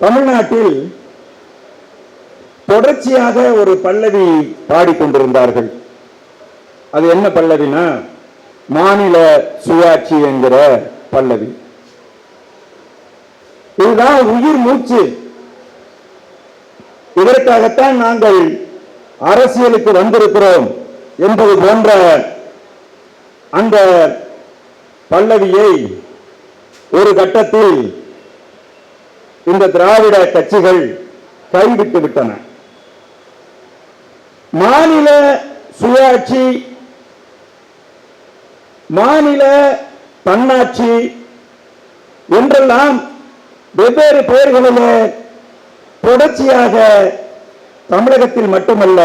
தமிழ்நாட்டில் தொடர்ச்சியாக ஒரு பல்லவி பாடிக்கொண்டிருந்தார்கள். அது என்ன பல்லவினா மாநில சுயாட்சி என்கிற பல்லவி. இதுதான் உயிர் மூச்சு. இதற்காகத்தான் நாங்கள் அரசியலுக்கு வந்திருக்கிறோம் என்பது போன்ற அந்த பல்லவியை ஒரு கட்டத்தில் இந்த திராவிட கட்சிகள் கைவிட்டு விட்டன. மாநில சுயாட்சி மாநில தன்னாட்சி என்றெல்லாம் வெவ்வேறு பெயர்களிலே தொடர்ச்சியாக தமிழகத்தில் மட்டுமல்ல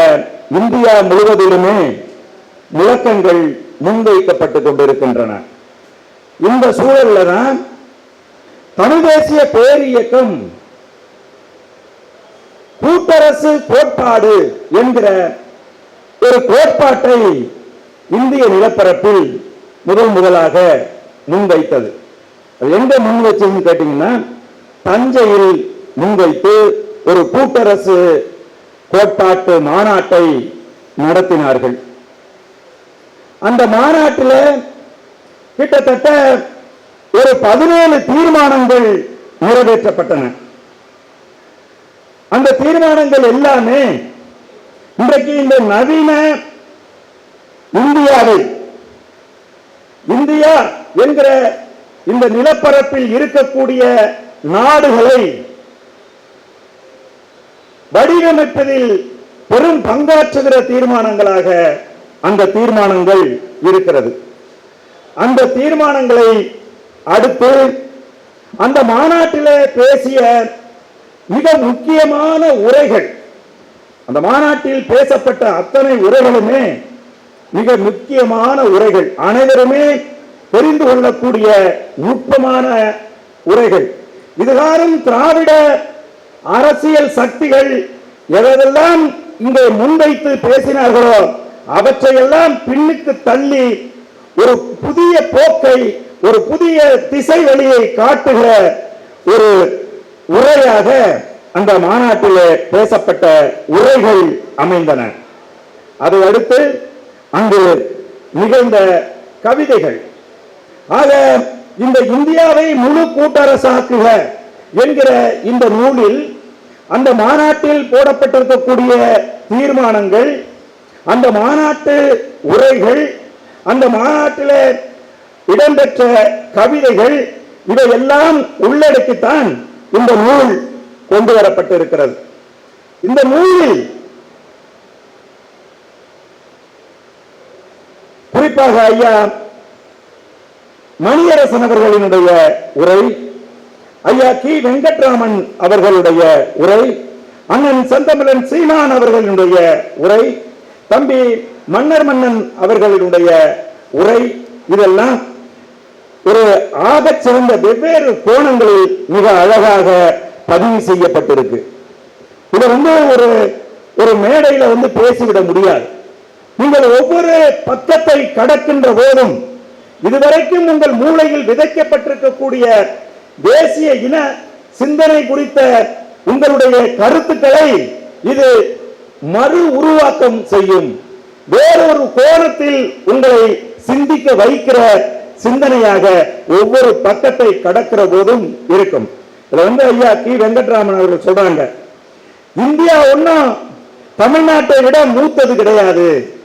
இந்தியா முழுவதிலுமே முழக்கங்கள் முன்வைக்கப்பட்டுக் கொண்டிருக்கின்றன. இந்த சூழல்ல தான் தமிழ் தேசிய பேரியக்கம் கூட்டரசு கோட்பாடு என்கிற ஒரு கோட்பாட்டை இந்திய நிலப்பரப்பில் முதல் முதலாக முன்வைத்தது. எங்க முன் வச்சதுன்னு கேட்டீங்கன்னா தஞ்சையில் முன்வைத்து ஒரு கூட்டரசு கோட்பாட்டு மாநாட்டை நடத்தினார்கள். அந்த மாநாட்டில் கிட்டத்தட்ட ஒரு பதினேழு தீர்மானங்கள் நிறைவேற்றப்பட்டன. அந்த தீர்மானங்கள் எல்லாமே இன்றைக்கு இந்த நவீன இந்தியாவை இந்தியா என்கிற இந்த நிலப்பரப்பில் இருக்கக்கூடிய நாடுகளை வடிவமைப்பதில் பெரும் பங்காற்றுகிற தீர்மானங்களாக அந்த தீர்மானங்கள் இருக்கிறது. அந்த தீர்மானங்களை அடுத்து அந்த மாநாட்டிலே பேசிய மிக முக்கியமான உரைகள் அந்த மாநாட்டில் பேசப்பட்ட அத்தனை உரைகளுமே மிக முக்கியமான உரைகள். அனைவருமே தெரிந்து கொள்ளக்கூடிய நுட்பமான உரைகள். இதுகாரும் திராவிட அரசியல் சக்திகள் எதெல்லாம் இங்கே முன்வைத்து பேசினார்களோ அவற்றையெல்லாம் பின்னுக்கு தள்ளி ஒரு புதிய போக்கை ஒரு புதிய திசை வழியை காட்டுகிற ஒரு உரையாக அந்த மாநாட்டிலே பேசப்பட்ட உரைகள் அமைந்தன. அதை அடுத்து அங்கு நிகழ்ந்த கவிதைகள். ஆக இந்த இந்தியாவை முழு கூட்டரசாக்குக என்கிற இந்த நூலில் அந்த மாநாட்டில் போடப்பட்டிருக்கக்கூடிய தீர்மானங்கள் அந்த மாநாட்டு உரைகள் அந்த மாநாட்டில் இடம்பெற்ற கவிதைகள் இதையெல்லாம் உள்ளடக்கித்தான் இந்த நூல் கொண்டு வரப்பட்டிருக்கிறது இந்த நூலில் குறிப்பாக ஐயா மணியரசன் அவர்களினுடைய உரை ஐயா கி. வெங்கட்ராமன் அவர்களுடைய உரை அண்ணன் செந்தமிழன் சீமான் அவர்களுடைய உரை தம்பி மன்னர் மன்னன் அவர்களுடைய உரை இதெல்லாம் ஒரு ஆகச் சிறந்த வெவ்வேறு கோணங்களில் மிக அழகாக பதிவு செய்யப்பட்டிருக்கு. இதை வந்து ஒரு ஒரு மேடையில வந்து பேசிவிட முடியாது. நீங்கள் ஒவ்வொரு பக்கத்தை கடக்கின்ற போதும் இதுவரைக்கும் உங்கள் மூளையில் விதைக்கப்பட்டிருக்கக்கூடிய தேசிய இன சிந்தனை குறித்த உங்களுடைய கருத்துக்களை இது மறு உருவாக்கம் செய்யும். வேறொரு கோணத்தில் உங்களை சிந்திக்க வைக்கிற சிந்தனையாக ஒவ்வொரு பக்கத்தை கடக்கிற போதும் இருக்கும். இதுல வந்து ஐயா கி. வெங்கட்ராமன் அவர்கள் சொல்றாங்க இந்தியா ஒன்னும் தமிழ்நாட்டை விட மூத்தது கிடையாது.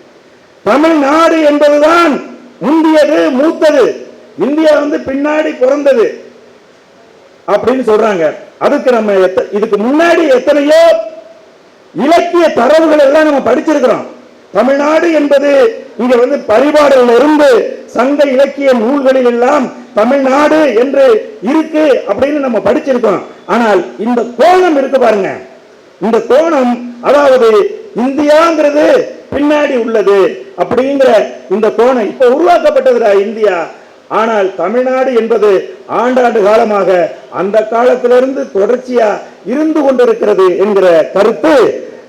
தமிழ்நாடு என்பதுதான் முந்தியது மூத்தது. இந்தியா வந்து பின்னாடி பிறந்தது. அப்படின்னு சொல்றாங்க. அதுக்கு நம்ம எத்த- இதுக்கு முன்னாடி எத்தனையோ இலக்கிய தரவுகள் எல்லாம் நம்ம படிச்சிருக்கிறோம். தமிழ்நாடு என்பது இங்க வந்து பரிபாடலில் இருந்து சங்க இலக்கிய நூல்களில் எல்லாம் தமிழ்நாடு என்று இருக்கு அப்படின்னு நம்ம படிச்சிருக்கோம். ஆனால் இந்த கோணம் இருக்கு பாருங்க. இந்த கோணம் அதாவது இந்தியாங்கிறது பின்னாடி உள்ளது அப்படிங்கிற இந்த கோணம் இப்ப உருவாக்கப்பட்டதுடா இந்தியா. ஆனால் தமிழ்நாடு என்பது ஆண்டாண்டு காலமாக அந்த காலத்திலிருந்து தொடர்ச்சியா இருந்து கொண்டிருக்கிறது என்கிற கருத்து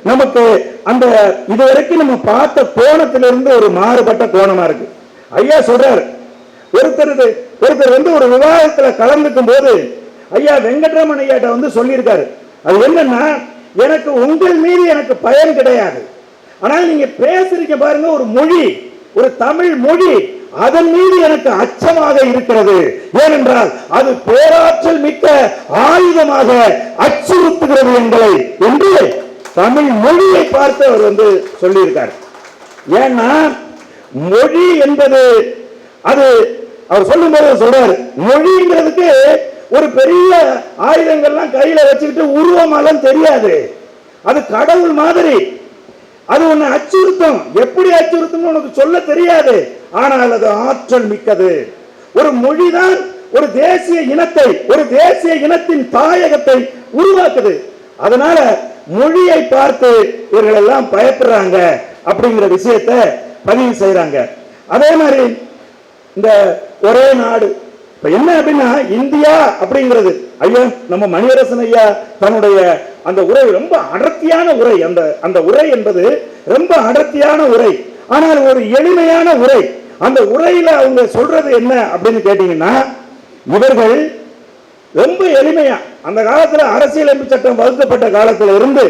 நமக்கு அந்த இதுவரைக்கும் நம்ம பார்த்த கோணத்திலிருந்து ஒரு மாறுபட்ட கோணமா இருக்கு. ஐயா சொல்றாரு ஒருத்தர் இது- ஒருத்தர் வந்து ஒரு விவாதத்துல கலந்துக்கும் போது ஐயா வெங்கட்ராமன் ஐயாட்ட வந்து சொல்லியிருக்காரு. அது என்னன்னா எனக்கு உங்கள் மீது எனக்கு பயன் கிடையாது. ஆனால் நீங்க பேசுறீங்க பாருங்க ஒரு மொழி ஒரு தமிழ் மொழி அதன் மீது எனக்கு அச்சமாக இருக்கிறது. ஏனென்றால் அது பேராற்றல் மிக்க ஆயுதமாக அச்சுறுத்துகிறது எங்களை என்று தமிழ் மொழியை பார்த்து அவர் வந்து சொல்லியிருக்கார். ஏன்னா மொழி என்பது அது அவர் சொல்லும் போது சொல்றாரு மொழிங்கிறதுக்கு ஒரு பெரிய ஆயுதங்கள்லாம் கையில வச்சுக்கிட்டு உருவமெல்லாம் தெரியாது. அது கடவுள் மாதிரி. அது உன்னை அச்சுறுத்தும். எப்படி அச்சுறுத்தும் உனக்கு சொல்ல தெரியாது. ஆனால் அது ஆற்றல் மிக்கது. ஒரு மொழிதான் ஒரு தேசிய இனத்தை ஒரு தேசிய இனத்தின் தாயகத்தை உருவாக்குது. அதனால மொழியை பார்த்து இவர்கள் எல்லாம் பயப்படுறாங்க அப்படிங்கிற விஷயத்த பதிவு செய்யறாங்க அதே மாதிரி இந்த ஒரே நாடு. இப்ப என்ன அப்படின்னா இந்தியா அப்படிங்கிறது. ஐயா நம்ம மணியரசன் ஐயா தன்னுடைய அந்த உரை ரொம்ப அடர்த்தியான உரை. அந்த அந்த உரை என்பது ரொம்ப அடர்த்தியான உரை. ஆனால் ஒரு எளிமையான உரை. அந்த உரையில அவங்க சொல்றது என்ன அப்படின்னு கேட்டீங்கன்னா இவர்கள் ரொம்ப எளிமையா. அந்த காலத்துல அரசியலமைப்பு சட்டம் வகுக்கப்பட்ட காலத்துல இருந்து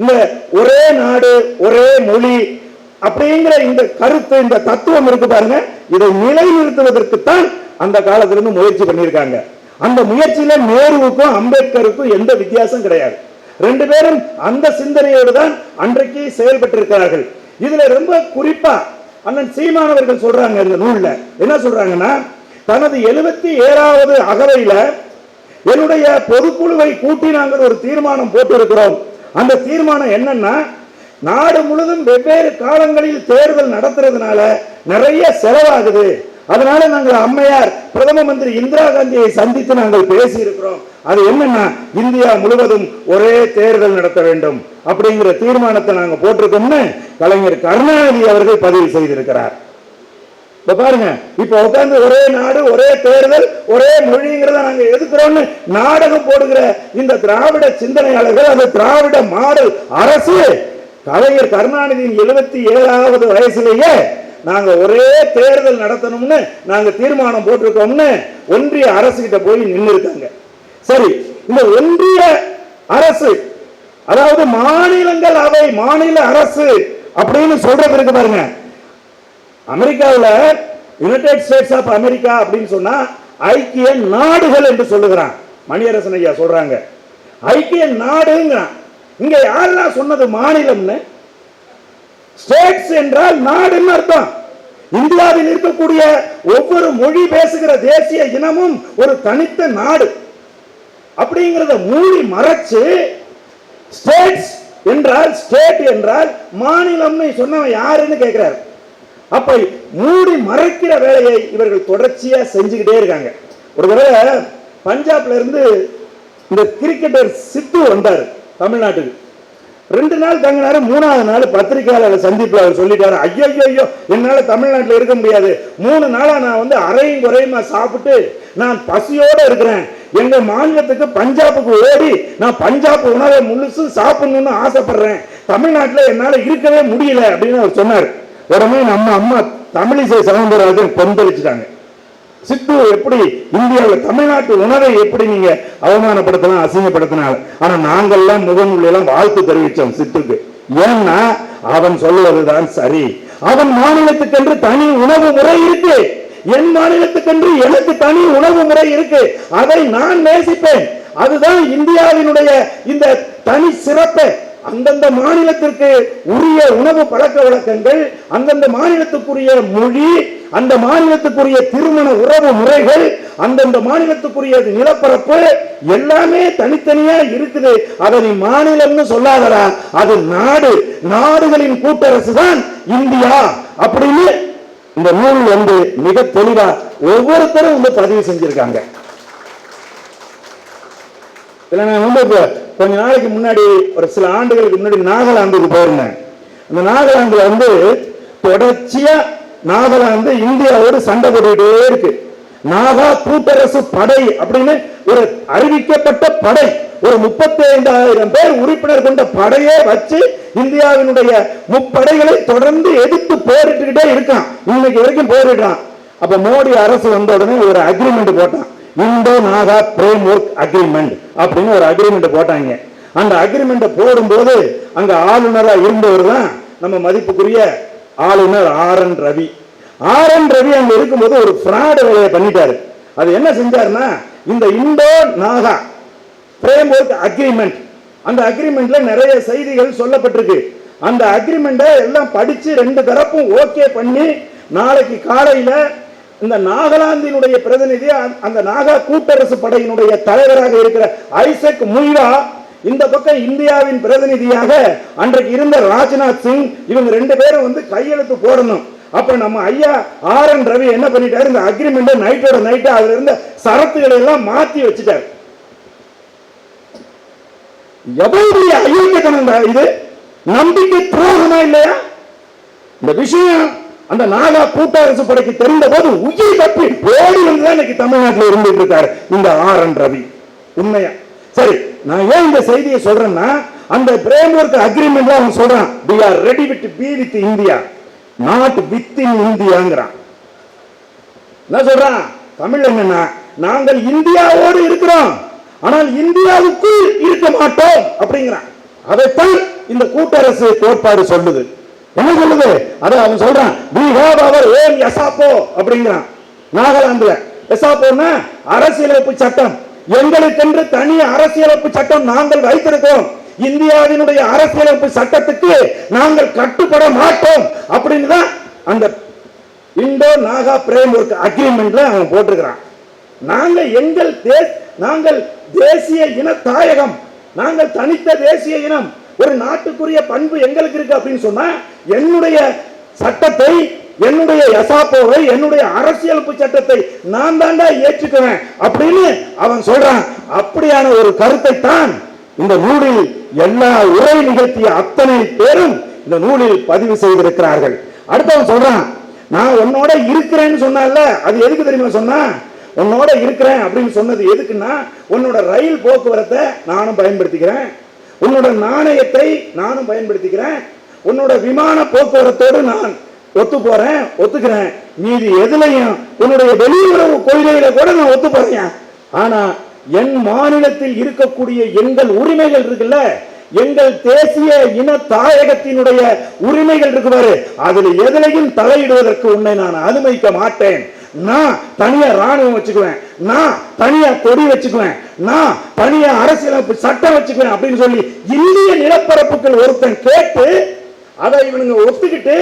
இந்த ஒரே நாடு ஒரே மொழி அப்படிங்கிற இந்த கருத்து இந்த தத்துவம் இருக்கு பாருங்க. இதை நிலைநிறுத்துவதற்குத்தான் அந்த காலத்திலிருந்து முயற்சி பண்ணியிருக்காங்க. அந்த முயற்சியில நேருவுக்கும் அம்பேத்கருக்கும் எந்த வித்தியாசம் கிடையாது. ரெண்டு பேரும் அந்த சிந்தனையோடு தான் அன்றைக்கு செயல்பட்டிருக்கிறார்கள். இதுல ரொம்ப குறிப்பா அண்ணன் சீமானவர்கள் சொல்றாங்க இந்த நூல்ல. என்ன சொல்றாங்கன்னா தனது எழுபத்தி ஏழாவது அகவையில என்னுடைய பொதுக்குழுவை கூட்டி நாங்கள் ஒரு தீர்மானம் போட்டிருக்கிறோம். அந்த தீர்மானம் என்னன்னா நாடு முழுதும் வெவ்வேறு காலங்களில் தேர்தல் நடத்துறதுனால நிறைய செலவாகுது. அதனால நாங்கள் அம்மையார் பிரதம மந்திரி இந்திரா காந்தியை சந்தித்து நாங்கள் பேசி இருக்கிறோம் அது என்னன்னா இந்தியா முழுவதும் ஒரே தேர்தல் நடத்த வேண்டும் அப்படிங்கிற தீர்மானத்தை நாங்க போட்டிருக்கோம்னு கலைஞர் கருணாநிதி அவர்கள் பதிவு செய்திருக்கிறார். இப்ப பாருங்க இப்ப உட்கார்ந்து ஒரே நாடு ஒரே தேர்தல் ஒரே மொழிங்கிறத நாங்க எதுக்குறோம்னு நாடகம் போடுகிற இந்த திராவிட சிந்தனையாளர்கள் அந்த திராவிட மாடல் அரசு கலைஞர் கருணாநிதியின் எழுபத்தி ஏழாவது வயசுலேயே நாங்க ஒரே தேர்தல் நடத்தணும்னு நாங்க தீர்மானம் போட்டிருக்கோம்னு ஒன்றிய அரசு கிட்ட போய் நின்று இருக்காங்க சரி இந்த ஒன்றிய அரசு அதாவது மாநிலங்கள் அவை மாநில அரசு அப்படின்னு சொல்றது இருக்கு பாருங்க அமெரிக்காவில் யுனைடெட் ஸ்டேட்ஸ் ஆஃப் அமெரிக்கா அப்படின்னு சொன்னா ஐக்கிய நாடுகள் என்று சொல்லுகிறான். மணியரசன் ஐயா சொல்றாங்க. ஐக்கிய நாடுங்கிறான். இங்க யாரெல்லாம் சொன்னது மாநிலம்னு? ஸ்டேட்ஸ் என்றால் நாடுன்னு அர்த்தம். இந்தியாவில் இருக்கக்கூடிய ஒவ்வொரு மொழி பேசுகிற தேசிய இனமும் ஒரு தனித்த நாடு. அப்படிங்கிறத மூடி மறைச்சு ஸ்டேட்ஸ் என்றால் ஸ்டேட் என்றால் மாநிலம்னு சொன்னவன் யாருன்னு கேட்கிறார் அப்ப மூடி மறைக்கிற வேலையை இவர்கள் தொடர்ச்சியா செஞ்சுக்கிட்டே இருக்காங்க. ஒரு தடவை பஞ்சாப்ல இருந்து இந்த கிரிக்கெட்டர் சித்து வந்தார் தமிழ்நாட்டுக்கு. ரெண்டு நாள் தங்கினாரு மூணாவது நாள் பத்திரிகையாளர் சந்திப்பில் அவர் சொல்லிட்டாரு ஐயோ ஐயோ ஐயோ தமிழ்நாட்டில் இருக்க முடியாது. மூணு நாளாக நான் வந்து அரையும் குறையுமா சாப்பிட்டு நான் பசியோடு இருக்கிறேன். எங்கள் மாநிலத்துக்கு பஞ்சாபுக்கு ஓடி நான் பஞ்சாப் உணவை முழுசும் சாப்பிடணும்னு ஆசைப்படுறேன். தமிழ்நாட்டில் என்னால் இருக்கவே முடியல அப்படின்னு அவர் சொன்னார். உடனே நம்ம அம்மா தமிழிசை சவுந்தரராஜன் கொந்தளிச்சுட்டாங்க. சித்து எப்படி இந்தியாவில் தமிழ்நாட்டு உணவை எப்படி நீங்க அவமானப்படுத்தலாம் அசிங்கப்படுத்தினால ஆனா நாங்கெல்லாம் முகநூலாம் வாழ்த்து தெரிவிச்சோம் சித்துக்கு. ஏன்னா அவன் சொல்லுவதுதான் சரி. அவன் மாநிலத்துக்கென்று தனி உணவு முறை இருக்கு. என் மாநிலத்துக்கென்று எனக்கு தனி உணவு முறை இருக்கு. அதை நான் நேசிப்பேன். அதுதான் இந்தியாவினுடைய இந்த தனி சிறப்பை. அந்தந்த மாநிலத்திற்கு உரிய உணவு பழக்க வழக்கங்கள் அந்தந்த மாநிலத்துக்குரிய மொழி அந்த மாநிலத்துக்குரிய திருமண உறவு முறைகள் அந்தந்த மாநிலத்துக்குரிய நிலப்பரப்பு எல்லாமே தனித்தனியா இருக்குது. அதை நீ மாநிலம்னு சொல்லாதடா. அது நாடு. நாடுகளின் கூட்டரசு தான் இந்தியா அப்படின்னு இந்த நூல் வந்து மிக தெளிவா ஒவ்வொருத்தரும் வந்து பதிவு செஞ்சிருக்காங்க. இதில் நான் வந்து இப்போ கொஞ்ச நாளைக்கு முன்னாடி ஒரு சில ஆண்டுகளுக்கு முன்னாடி நாகாலாந்துக்கு போயிருந்தேன். அந்த நாகாலாந்தில் வந்து தொடர்ச்சியா நாகாலாந்து இந்தியாவோடு சண்டை போட்டுக்கிட்டே இருக்கு. நாகா கூட்டரசு படை அப்படின்னு ஒரு அறிவிக்கப்பட்ட படை. ஒரு முப்பத்தி ஐந்தாயிரம் பேர் உறுப்பினர் கொண்ட படையே வச்சு இந்தியாவினுடைய முப்படைகளை தொடர்ந்து எதிர்த்து போரிட்டுக்கிட்டே இருக்கான். இன்னைக்கு வரைக்கும் போரிடுறான். அப்ப மோடி அரசு வந்த உடனே ஒரு அக்ரிமெண்ட் போட்டான். Indo Naga framework agreement அப்படின்னு ஒரு அக்ரிமெண்ட் போட்டாங்க. அந்த அக்ரிமெண்ட்டை போடும்போது அங்க ஆளுநரா இருந்தவர் தான் நம்ம மதிப்புக்குரிய ஆளுநர் R N Ravi R N Ravi அங்க இருக்கும்போது ஒரு ஃப்ராடு வேலையை பண்ணிட்டாரு. அது என்ன செஞ்சாருன்னா இந்த Indo Naga framework agreement அந்த அக்ரிமெண்ட்ல நிறைய செய்திகள் சொல்லப்பட்டிருக்கு. அந்த அக்ரிமெண்ட்டை எல்லாம் படிச்சு ரெண்டு தரப்பும் ஓகே பண்ணி நாளைக்கு காலையில இந்த நாகாலாந்தினுடைய பிரதிநிதி அந்த- நாகா கூட்டரசு படையினுடைய தலைவராக இருக்கிற ஐசக் முய்வா இந்த பக்கம் இந்தியாவின் பிரதிநிதியாக அன்றைக்கு இருந்த ராஜ்நாத் சிங் இவங்க ரெண்டு பேரும் வந்து கையெழுத்து போடணும். அப்ப நம்ம ஐயா ஆர் என் ரவி என்ன பண்ணிட்டாரு? இந்த அக்ரிமெண்ட் நைட்டோட நைட்டா அதுல இருந்த சரத்துகளை எல்லாம் மாத்தி வச்சுட்டாரு. எவ்வளவு பெரிய அயோக்கியத்தனம் இது? நம்பிக்கை துரோகமா இல்லையா? இந்த விஷயம் அந்த நாகா கூட்டரசு படைக்கு தெரிந்த போது உயிர் தப்பி ஓடி வந்துதான் இன்னைக்கு தமிழ்நாட்டில் இருந்துட்டு இருக்காரு. இந்த ஆர் என் ரவி. உண்மையா? சரி நான் ஏன் இந்த செய்தியை சொல்றேன்னா அந்த பிரேம் ஒர்க் அக்ரிமெண்ட்ல அவன் சொல்றான் we are ready with B with India not with in இந்தியாங்கிறான் என்ன சொல்றான்? தமிழ் என்னன்னா நாங்கள் இந்தியாவோடு இருக்கிறோம். ஆனால் இந்தியாவுக்குள் இருக்க மாட்டோம். அப்படிங்கிறான். அதைத்தான் இந்த கூட்டரசு கோட்பாடு சொல்லுது. என்ன சொல்லுது? அது அவன் சொல்றான் வி ஹேவ் அவர் ஏம் எசாப்போ அப்படிங்கிறான். நாகாலாந்துல. எசாப்போன்னா அரசியலமைப்பு சட்டம். எங்களுக்கென்று தனி அரசியலமைப்பு சட்டம் நாங்கள் வைத்திருக்கிறோம். இந்தியாவினுடைய அரசியலமைப்பு சட்டத்துக்கு நாங்கள் கட்டுப்பட மாட்டோம். அப்படின்னு தான் அந்த இந்தோ நாகா பிரேம் ஒர்க் அக்ரிமெண்ட்ல அவன் போட்டிருக்கிறான். நாங்க எங்கள் தே- நாங்கள் தேசிய இன தாயகம் நாங்கள் தனித்த தேசிய இனம். ஒரு நாட்டுக்குரிய பண்பு எங்களுக்கு இருக்கு அப்படின்னு சொன்னா என்னுடைய சட்டத்தை என்னுடைய எசாப்போவை என்னுடைய அரசியலமைப்பு சட்டத்தை நான் தாண்டா ஏற்றுக்குவேன் அப்படின்னு அவன் சொல்றான். அப்படியான ஒரு கருத்தை தான் இந்த நூலில் எல்லா உரை நிகழ்த்திய அத்தனை பேரும் இந்த நூலில் பதிவு செய்திருக்கிறார்கள். அடுத்தவன் சொல்றான் நான் உன்னோட இருக்கிறேன்னு சொன்னால அது எதுக்கு தெரியுமா சொன்னா உன்னோட இருக்கிறேன் அப்படின்னு சொன்னது எதுக்குன்னா உன்னோட ரயில் போக்குவரத்தை நானும் பயன்படுத்திக்கிறேன். உன்னோட நாணயத்தை நானும் பயன்படுத்திக்கிறேன். உன்னோட விமான போக்குவரத்தோடு நான் ஒத்து போறேன் ஒத்துக்கிறேன். மீதி எதுலையும் உன்னுடைய வெளியுறவு கொள்கையில கூட நான் ஒத்து போறேன் ஆனா என் மாநிலத்தில் இருக்கக்கூடிய எங்கள் உரிமைகள் இருக்குல்ல? எங்கள் தேசிய இன தாயகத்தினுடைய உரிமைகள் இருக்குவாரு அதில் எதிலையும் தலையிடுவதற்கு உன்னை நான் அனுமதிக்க மாட்டேன். நான் தனியா ராணுவம் வச்சுக்குவேன். நான் தனியா கொடி வச்சுக்குவேன். நான் தனியா அரசியல் சட்டம் வச்சுக்குவேன் அப்படின்னு சொல்லி இந்திய நிலப்பரப்புகள் ஒருத்தன் கேட்டு அதை இவனுங்க ஒத்துக்கிட்டு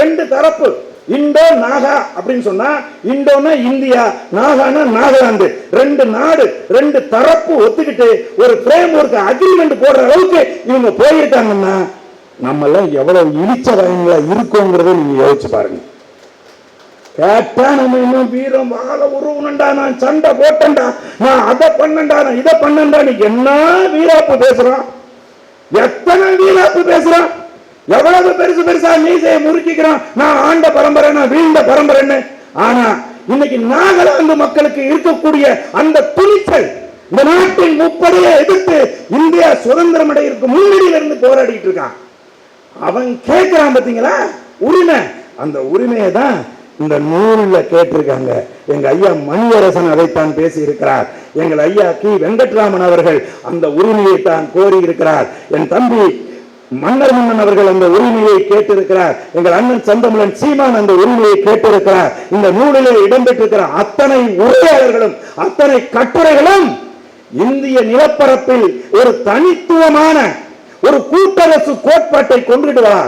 ரெண்டு தரப்பு இந்தோ நாகா அப்படின்னு சொன்னா இந்தோனா இந்தியா நாகானா நாகாலாந்து. ரெண்டு நாடு ரெண்டு தரப்பு ஒத்துக்கிட்டு ஒரு பிரேம் ஒர்க் அக்ரிமெண்ட் போடுற அளவுக்கு இவங்க போயிருக்காங்கன்னா நம்ம எல்லாம் எவ்வளவு இழிச்ச வயங்களா இருக்கோங்கிறத நீங்க யோசிச்சு பாருங்க. கேட்டா நம்ம இன்னும் வீரம் வாழ உருவனண்டா நான் சண்டை போட்டேன்டா. நான் அதை பண்ணண்டா நான் இதை பண்ணண்டா நீ என்ன வீராப்பு பேசுறான்? எத்தனை வீராப்பு பேசுறான்? எவ்வளவு பெருசு பெருசா மீசையை முறுக்கிக்கிறான்? நான் ஆண்ட பரம்பரை நான் வீழ்ந்த பரம்பரைன்னு. ஆனா இன்னைக்கு நாகாலாந்து மக்களுக்கு இருக்கக்கூடிய அந்த துணிச்சல் இந்த நாட்டின் முப்படையை எதிர்த்து இந்தியா சுதந்திரம் அடையிற்கு முன்னணியில இருந்து போராடிட்டு இருக்கான். அவன் கேட்கிறான் பாத்தீங்களா? உரிமை. அந்த உரிமையை தான் இந்த நூலில் கேட்டிருக்காங்க. எங்க ஐயா மணியரசன் அதைத்தான் பேசியிருக்கிறார். எங்கள் ஐயா கி. வெங்கட்ராமன் அவர்கள் அந்த உரிமையை தான் கோரி இருக்கிறார் என் தம்பி மன்னர் மன்னன் அவர்கள் அந்த உரிமையை கேட்டிருக்கிறார். எங்கள் அண்ணன் சந்தமிழன் சீமான் அந்த உரிமையை கேட்டிருக்கிறார். இந்த நூலிலே இடம்பெற்றிருக்கிற அத்தனை உரையாளர்களும் அத்தனை கட்டுரைகளும் இந்திய நிலப்பரப்பில் ஒரு தனித்துவமான ஒரு கூட்டரசு கோட்பாட்டை கொண்டுட்டு வா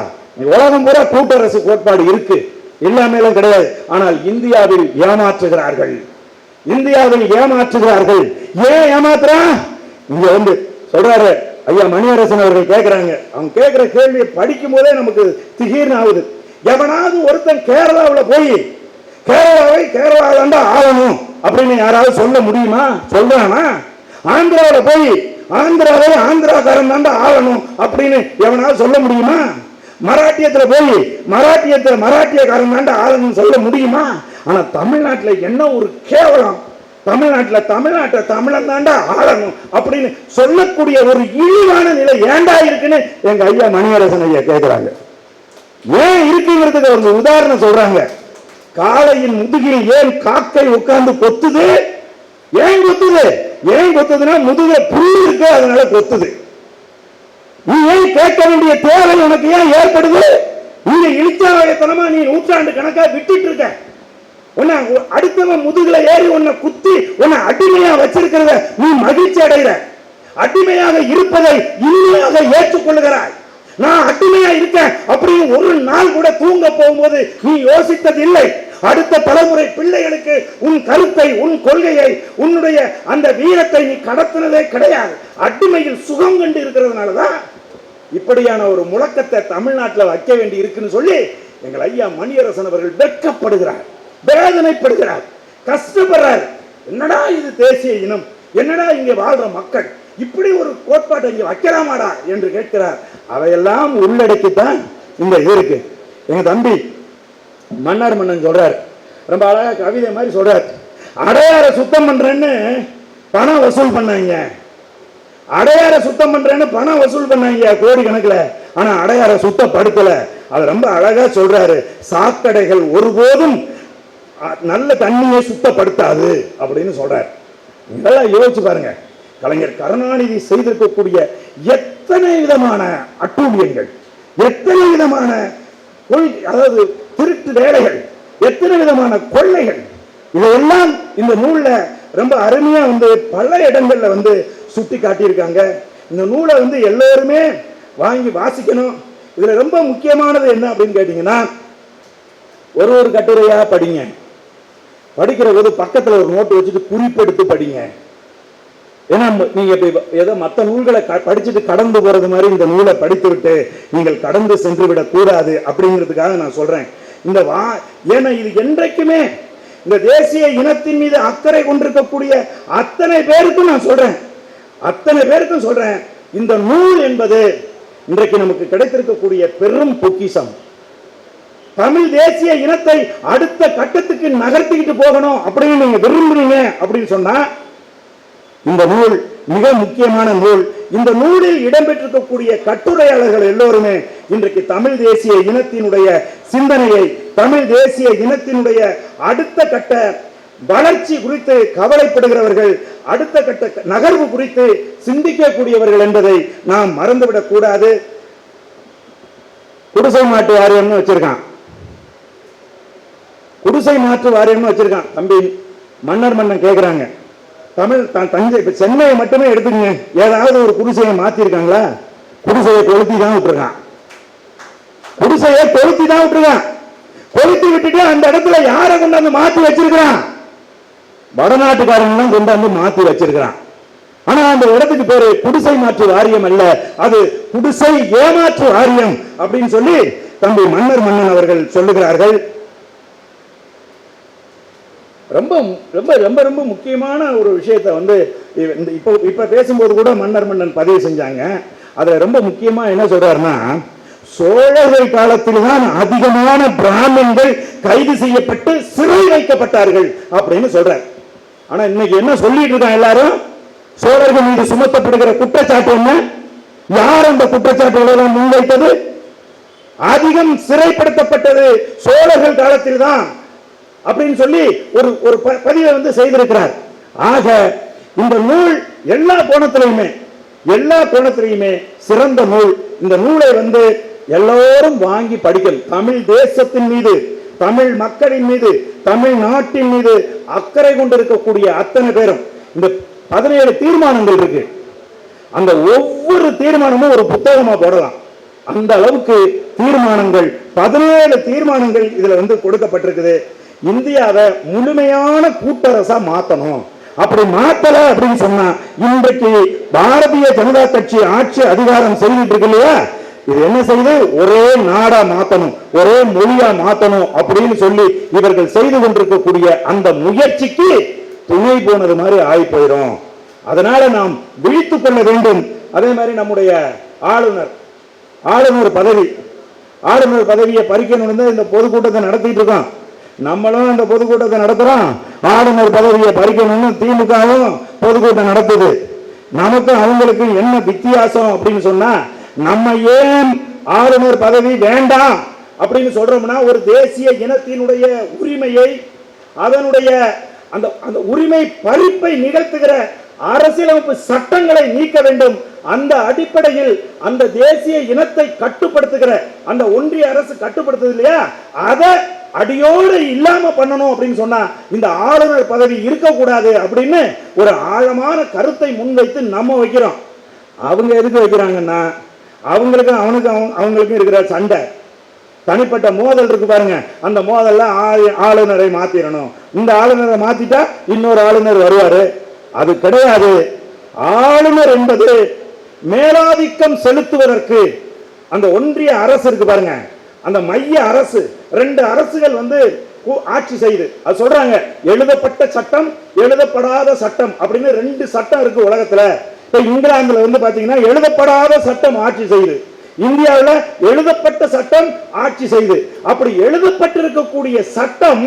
உலகம் பூரா கூட்டரசு கோட்பாடு இருக்கு. இல்லாமலும் கிடையாது. ஆனால் இந்தியாவில் ஏமாற்றுகிறார்கள். இந்தியாவில் ஏமாற்றுகிறார்கள். ஏன் ஏமாத்துறான் இங்க வந்து சொல்றாரு ஐயா மணியரசன் அவர்கள் கேட்கிறாங்க அவங்க கேட்கிற கேள்வியை படிக்கும் போதே நமக்கு திகீர்னு ஆகுது. எவனாவது ஒருத்தன் கேரளாவில் போய் கேரளாவை கேரளா தான் ஆகணும் அப்படின்னு யாராவது சொல்ல முடியுமா? சொல்றானா? ஆந்திராவில் போய் ஆந்திராவை ஆந்திராக்காரன் தாண்டா ஆகணும் அப்படின்னு எவனாவது சொல்ல முடியுமா? மராட்டியத்துல போய் மராட்டியத்துல மராட்டியக்காரன் தாண்டா ஆளணும்னு சொல்ல முடியுமா? ஆனா தமிழ்நாட்டுல என்ன ஒரு கேவலம்? தமிழ்நாட்டுல தமிழ்நாட்டை தமிழன் தாண்டா ஆளணும் அப்படின்னு சொல்லக்கூடிய ஒரு இழிவான நிலை ஏண்டா இருக்குன்னு எங்க ஐயா மணியரசன் ஐயா கேட்கிறாங்க ஏன் இருக்குங்கிறதுக்கு ஒரு உதாரணம் சொல்றாங்க. காளையின் முதுகில் ஏன் காக்கை உட்கார்ந்து கொத்துது? ஏன் கொத்துது? ஏன் கொத்துதுன்னா முதுக புல் இருக்கு அதனால கொத்துது. நீ ஏன் கேட்க வேண்டிய தேவை உனக்கு ஏன் ஏற்படுது? நீங்க இழிச்சாவயத்தனமா நீ நூற்றாண்டு கணக்கா விட்டுட்டு இருக்க. உன்னை அடுத்தவன் முதுகுல ஏறி உன்னை குத்தி உன்னை அடிமையா வச்சிருக்கிறத நீ மகிழ்ச்சி அடைகிற. அடிமையாக இருப்பதை இனிமையாக ஏற்றுக்கொள்கிறாய் நான் அடிமையா இருக்கேன் அப்படின்னு ஒரு நாள் கூட தூங்க போகும்போது நீ யோசித்தது இல்லை. அடுத்த தலைமுறை பிள்ளைகளுக்கு உன் கருத்தை உன் கொள்கையை உன்னுடைய அந்த வீரத்தை நீ கடத்தினதே கிடையாது. அடிமையில் சுகம் கண்டு இருக்கிறதுனாலதான் இப்படியான ஒரு முழக்கத்தை தமிழ்நாட்டில் வைக்க வேண்டி இருக்குன்னு சொல்லி எங்கள் ஐயா மணியரசன் அவர்கள் வெட்கப்படுகிறார் வேதனைப்படுகிறார் கஷ்டப்படுறார். என்னடா இது தேசிய இனம்? என்னடா இங்கே வாழ்ற மக்கள்? இப்படி ஒரு கோட்பாட்டை இங்கே வைக்கலாமாடா என்று கேட்கிறார். அவையெல்லாம் உள்ளடக்கித்தான் இந்த இது இருக்கு. எங்க தம்பி மன்னார் மன்னன் சொல்றார். ரொம்ப அழகா கவிதை மாதிரி சொல்றார். அடையாற சுத்தம் பண்றேன்னு பணம் வசூல் பண்ணாங்க. அடையாற சுத்தம் பண்றேன்னு பணம் வசூல் பண்ணாங்க கோடி கணக்குல ஆனா அடையாற சுத்தப்படுத்தல. அது ரொம்ப அழகா சொல்றாரு சாக்கடைகள் ஒருபோதும் நல்ல தண்ணியை சுத்தப்படுத்தாது அப்படின்னு சொல்றாரு. இதெல்லாம் யோசிச்சு பாருங்க. கலைஞர் கருணாநிதி செய்திருக்கக்கூடிய எத்தனை விதமான அட்டூழியங்கள் எத்தனை விதமான கொள் அதாவது திருட்டு வேலைகள் எத்தனை விதமான கொள்ளைகள். இதையெல்லாம் இந்த நூலில் ரொம்ப அருமையா வந்து பல இடங்கள்ல வந்து சுட்டி காட்டியிருக்காங்க. இந்த நூலை வந்து எல்லாருமே வாங்கி வாசிக்கணும். இதுல ரொம்ப முக்கியமானது என்ன அப்படின்னு கேட்டீங்கன்னா ஒரு ஒரு கட்டுரையா படிங்க. படிக்கிற போது பக்கத்துல ஒரு நோட்டு வச்சுட்டு குறிப்பெடுத்து படிங்க. ஏன்னா நீங்கள் நீங்க ஏதோ மற்ற நூல்களை க- படிச்சுட்டு கடந்து போறது மாதிரி இந்த நூலை படித்து விட்டு நீங்கள் கடந்து சென்று விடக்கூடாது அப்படிங்கிறதுக்காக நான் சொல்றேன். இந்த வா ஏன்னா இது என்றைக்குமே இந்த தேசிய இனத்தின் மீது அக்கறை கொண்டிருக்கக்கூடிய அத்தனை பேருக்கும் நான் சொல்றேன். அத்தனை பேருக்கும் சொல்றேன் இந்த நூல் என்பது இன்றைக்கு நமக்கு கிடைத்திருக்கக்கூடிய பெரும் பொக்கிசம் தமிழ் தேசிய இனத்தை அடுத்த கட்டத்துக்கு நகர்த்திக்கிட்டு போகணும் அப்படின்னு நீங்க விரும்புறீங்க அப்படின்னு சொன்னா இந்த நூல் மிக முக்கியமான நூல். இந்த நூலில் இடம்பெற்றிருக்கக்கூடிய கட்டுரையாளர்கள் எல்லோருமே இன்றைக்கு தமிழ் தேசிய இனத்தினுடைய சிந்தனையை தமிழ் தேசிய இனத்தினுடைய அடுத்த கட்ட வளர்ச்சி குறித்து கவலைப்படுகிறவர்கள் அடுத்த கட்ட நகர்வு குறித்து சிந்திக்கக்கூடியவர்கள் என்பதை நாம் மறந்துவிடக் கூடாது. குடிசை மாட்டு வாரியம்னு வச்சிருக்கான். குடிசை மாற்று வாரியம்னு வச்சிருக்கான். தம்பி மன்னர் மன்னன் கேக்குறாங்க. தமிழ் தஞ்சை இப்ப சென்னையை மட்டுமே எடுத்துக்கங்க. ஏதாவது ஒரு குடிசையை மாத்திருக்காங்களா? குடிசையை கொளுத்தி தான் விட்டுருக்கான். குடிசையை கொளுத்தி தான் விட்டுருக்கான். கொளுத்தி விட்டுட்டு அந்த இடத்துல யாரை கொண்டாந்து மாத்தி வச்சிருக்கிறான்? வடநாட்டுக்காரங்க கொண்டு வந்து மாத்தி வச்சிருக்கிறான். ஆனா அந்த இடத்துக்கு பேரு குடிசை மாற்று வாரியம் அல்ல. அது குடிசை ஏமாற்று வாரியம் அப்படின்னு சொல்லி தம்பி மன்னர் மன்னன் அவர்கள் சொல்லுகிறார்கள். ரொம்ப ரொம்ப ரொம்ப ரொம்ப முக்கியமான ஒரு விஷயத்தை வந்து இப்போ இந்த இப்போ பேசும்போது கூட மன்னர் மன்னன் பதிவு செஞ்சாங்க. அதில் ரொம்ப முக்கியமாக என்ன சொல்றாருன்னா சோழர்கள் காலத்தில் தான் அதிகமான பிராமணர்கள் கைது செய்யப்பட்டு சிறை வைக்கப்பட்டார்கள் அப்படின்னு சொல்றார். ஆனா இன்னைக்கு என்ன சொல்லிட்டு இருக்கான் எல்லாரும்? சோழர்கள் மீது சுமத்தப்படுகிற குற்றச்சாட்டு என்ன? யார் அந்த குற்றச்சாட்டுகளை முன்வைத்தது? அதிகம் சிறைப்படுத்தப்பட்டது சோழர்கள் காலத்தில் தான் அப்படின்னு சொல்லி ஒரு ஒரு ப- பதிவை வந்து செய்திருக்கிறார். ஆக இந்த நூல் எல்லா கோணத்திலையுமே எல்லா கோணத்திலையுமே சிறந்த நூல். இந்த நூலை வந்து எல்லோரும் வாங்கி படிக்கணும். தமிழ் தேசத்தின் மீது தமிழ் மக்களின் மீது தமிழ் நாட்டின் மீது அக்கறை கொண்டிருக்கக்கூடிய அத்தனை பேரும் இந்த பதினேழு தீர்மானங்கள் இருக்கு. அந்த ஒவ்வொரு தீர்மானமும் ஒரு புத்தகமா போடலாம். அந்த அளவுக்கு தீர்மானங்கள் பதினேழு தீர்மானங்கள் இதுல வந்து கொடுக்கப்பட்டிருக்குது. இந்தியாவை முழுமையான கூட்டரசா மாத்தணும். அப்படி மாத்தல அப்படின்னு சொன்னா இன்றைக்கு பாரதிய ஜனதா கட்சி ஆட்சி அதிகாரம் செய்துட்டு இருக்கு இல்லையா? இது என்ன செய்து? ஒரே நாடா மாத்தணும். ஒரே மொழியா மாத்தணும் அப்படின்னு சொல்லி இவர்கள் செய்து கொண்டிருக்கக்கூடிய அந்த முயற்சிக்கு துணை போனது மாதிரி ஆகி போயிடும் அதனால நாம் விழித்துக் கொள்ள வேண்டும். அதே மாதிரி நம்முடைய ஆளுநர் ஆளுநர் பதவி ஆளுநர் பதவியை பறிக்கணும் இந்த பொதுக்கூட்டத்தை நடத்திட்டு இருக்கோம் நம்மளும் இந்த பொதுக்கூட்டத்தை நடத்துறோம். ஆளுநர் பதவியை பறிக்கணும்னு திமுகவும் பொதுக்கூட்டம் நடத்துது. நமக்கும் அவங்களுக்கும் என்ன வித்தியாசம் அப்படின்னு சொன்னா நம்ம ஏன் ஆளுநர் பதவி வேண்டாம் அப்படின்னு சொல்றோம்னா ஒரு தேசிய இனத்தினுடைய உரிமையை அதனுடைய அந்த அந்த உரிமை பறிப்பை நிகழ்த்துகிற அரசியலமைப்பு சட்டங்களை நீக்க வேண்டும். அந்த அடிப்படையில் அந்த தேசிய இனத்தை கட்டுப்படுத்துகிற அந்த ஒன்றிய அரசு கட்டுப்படுத்துது இல்லையா? அதை அடியோடு இல்லாம பண்ணணும் அப்படின்னு சொன்னா இந்த ஆளுநர் பதவி இருக்கக்கூடாது அப்படின்னு ஒரு ஆழமான கருத்தை முன்வைத்து நம்ம வைக்கிறோம். அவங்க எதுக்கு வைக்கிறாங்கன்னா அவங்களுக்கும் அவனுக்கும் அவங்க- அவங்களுக்கும் இருக்கிற சண்டை. தனிப்பட்ட மோதல் இருக்கு பாருங்க. அந்த மோதல்ல ஆளுநரை மாத்திரணும். இந்த ஆளுநரை மாத்திட்டா இன்னொரு ஆளுநர் வருவாரு. அது கிடையாது. ஆளுநர் என்பது மேலாதிக்கம் செலுத்துவதற்கு அந்த ஒன்றிய அரசு இருக்கு பாருங்க. அந்த மைய அரசு ரெண்டு அரசுகள் வந்து ஆட்சி செய்து. அது சொல்றாங்க எழுதப்பட்ட சட்டம் எழுதப்படாத சட்டம் அப்படின்னு ரெண்டு சட்டம் இருக்கு உலகத்துல. இப்ப இங்கிலாந்துல வந்து பாத்தீங்கன்னா எழுதப்படாத சட்டம் ஆட்சி செய்யுது இந்தியாவில் எழுதப்பட்ட சட்டம் ஆட்சி செய்து அப்படி எழுதப்பட்டிருக்கக்கூடிய சட்டம்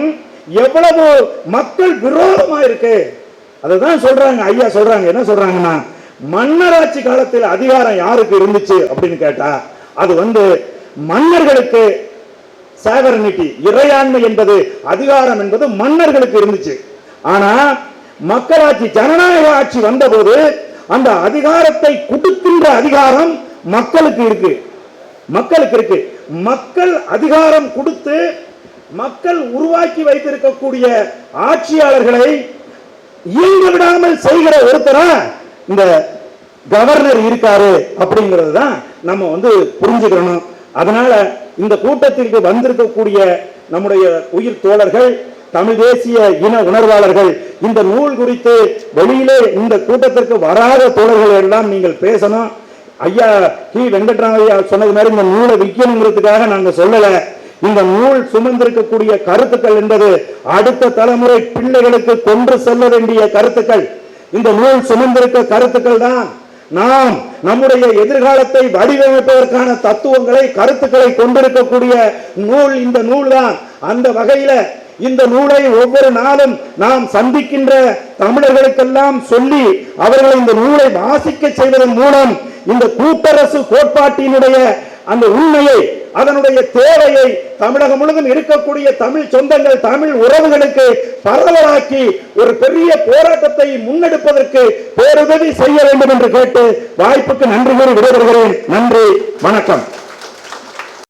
எவ்வளவு மக்கள் விரோதமா இருக்கு? அதுதான் சொல்றாங்க ஐயா சொல்றாங்க என்ன சொல்றாங்கன்னா மன்னராட்சி காலத்தில் அதிகாரம் யாருக்கு இருந்துச்சு அப்படின்னு கேட்டா அது வந்து மன்னர்களுக்கு சேவரனிட்டி இறையாண்மை என்பது அதிகாரம் என்பது மன்னர்களுக்கு இருந்துச்சு. ஆனா மக்களாட்சி ஜனநாயக ஆட்சி வந்தபோது அந்த அதிகாரத்தை கொடுக்கின்ற அதிகாரம் மக்களுக்கு இருக்கு. மக்களுக்கு இருக்கு. மக்கள் அதிகாரம் கொடுத்து மக்கள் உருவாக்கி வைத்திருக்கக்கூடிய ஆட்சியாளர்களை இயங்க விடாமல் செய்கிற ஒருத்தரா இந்த கவர்னர் இருக்காரு அப்படிங்கிறது தான் நம்ம வந்து புரிஞ்சுக்கணும். அதனால இந்த கூட்டத்திற்கு வந்திருக்கக்கூடிய நம்முடைய உயிர் தோழர்கள் தமிழ் தேசிய இன உணர்வாளர்கள் இந்த நூல் குறித்து வெளியிலே இந்த கூட்டத்திற்கு வராத தோழர்கள் எல்லாம் நீங்கள் பேசணும். ஐயா கி. வெங்கட்ராமையா சொன்னது மாதிரி இந்த நூலை விற்கணுங்கிறதுக்காக நாங்கள் சொல்லலை. இந்த நூல் சுமந்திருக்கக்கூடிய கருத்துக்கள் என்பது அடுத்த தலைமுறை பிள்ளைகளுக்கு கொண்டு செல்ல வேண்டிய கருத்துக்கள். இந்த நூல் சுமந்திருக்க கருத்துக்கள் தான். நாம் நம்முடைய எதிர்காலத்தை வடிவமைப்பதற்கான தத்துவங்களை கருத்துக்களை கொண்டிருக்கக்கூடிய நூல் இந்த நூல் தான். அந்த வகையில இந்த நூலை ஒவ்வொரு நாளும் நாம் சந்திக்கின்ற தமிழர்களுக்கெல்லாம் சொல்லி அவர்களை இந்த நூலை வாசிக்க செய்வதன் மூலம் இந்த கூட்டரசு கோட்பாட்டினுடைய அந்த உண்மையை அதனுடைய தேவையை தமிழகம் முழுவதும் இருக்கக்கூடிய தமிழ் சொந்தங்கள் தமிழ் உறவுகளுக்கு பரவலாக்கி ஒரு பெரிய போராட்டத்தை முன்னெடுப்பதற்கு பேருதவி செய்ய வேண்டும் என்று கேட்டு வாய்ப்புக்கு நன்றி கூறி விடைபெறுகிறேன். நன்றி வணக்கம்.